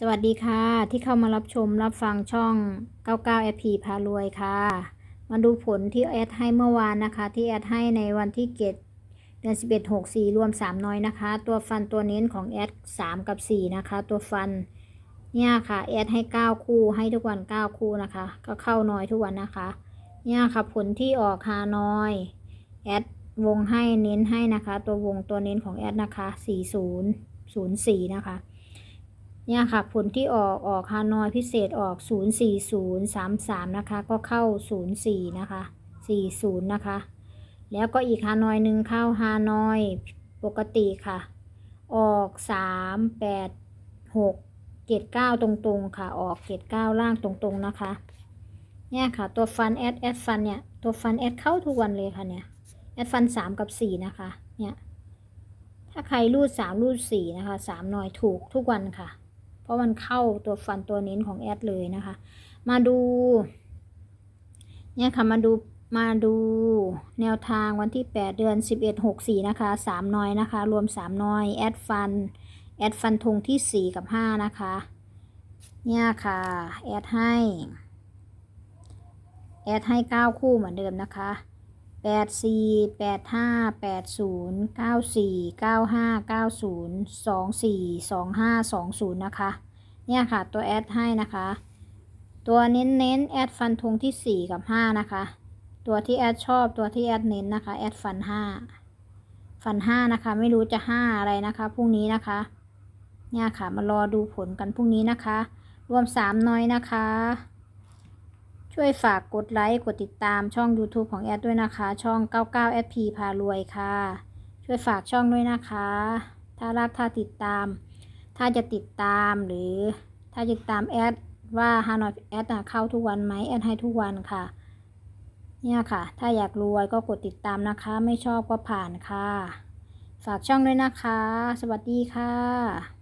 สวัสดีค่ะ ที่เข้ามารับชมรับฟังช่อง 99 FP พารวยค่ะ มาดูผลที่แอดให้เมื่อวานนะคะ ที่แอดให้ในวันที่เกตเดือน11 64 รวม 3 น้อยนะคะ ตัวฟันตัวเน้นของแอด 3 กับ 4 นะคะ ตัวฟันเนี่ยค่ะแอดให้ 9 คู่ให้ทุกวัน 9 คู่นะคะ ก็เข้าน้อยทุกวันนะคะเนี่ยค่ะผลที่ออกฮานอยแอดวงให้เน้นให้นะคะ ตัววงตัวเน้นของแอดนะคะ 4004 นะคะ เนี่ยค่ะผลที่ออกออกฮานอยพิเศษออก 04033 นะคะ ก็เข้า 04 นะคะ 40 นะคะ แล้วก็อีกฮานอยหนึ่งเข้าฮานอยปกติค่ะ ออก 3 8 6เกต9ตรงๆ ค่ะออกเกต9ล่างตรงๆ นะคะเนี่ยค่ะ ตัวฟันแอดแอดฟันเนี่ย ตัวฟันแอดเข้าทุกวันเลยค่ะเนี่ยแอดฟัน3กับ4นะคะ เนี่ย ถ้าใครรูด3รูด4นะคะ3หน่อยถูกทุกวันค่ะ เพราะมันเข้าตัวฟันตัวเน้นของแอดเลยนะคะ มาดู เนี่ยค่ะมาดูมาดูแนวทางวันที่ 8 เดือน 11 64 นะคะ 3 น้อยนะคะ รวม 3 น้อย แอดฟัน แอดฟันธงที่ 4 กับ 5 นะคะ เนี่ยค่ะ แอดให้ แอดให้ 9 คู่เหมือนเดิมนะคะ 8 4 8 5 8 0 9 4 9 5 9 0 2 4 2 5 2 0นะคะ เนี่ยค่ะตัวแอดให้นะคะ ตัวเน้นเน้นแอดฟันธงที่4กับ5นะคะ ตัวที่แอดชอบตัวที่แอดเน้นนะคะแอดฟัน5ฟัน5นะคะ ไม่รู้จะ5อะไรนะคะพรุ่งนี้นะคะ เนี่ยค่ะมารอดูผลกันพรุ่งนี้นะคะ รวม3น้อยนะคะ ช่วยฝากกดไลค์ กดติดตามช่อง YouTube ของแอดด้วยนะคะ ช่อง 99 FP พารวยค่ะ ช่วยฝากช่องด้วยนะคะ ถ้ารักถ้าติดตาม ถ้าจะติดตามหรือถ้าจะติดตามแอดว่าฮานอยแอดน่ะเข้าทุกวันไหมแอดให้ทุกวันค่ะ เนี่ยค่ะ ถ้าอยากรวยก็กดติดตามนะคะ ไม่ชอบก็ผ่านค่ะ ฝากช่องด้วยนะคะ สวัสดีค่ะ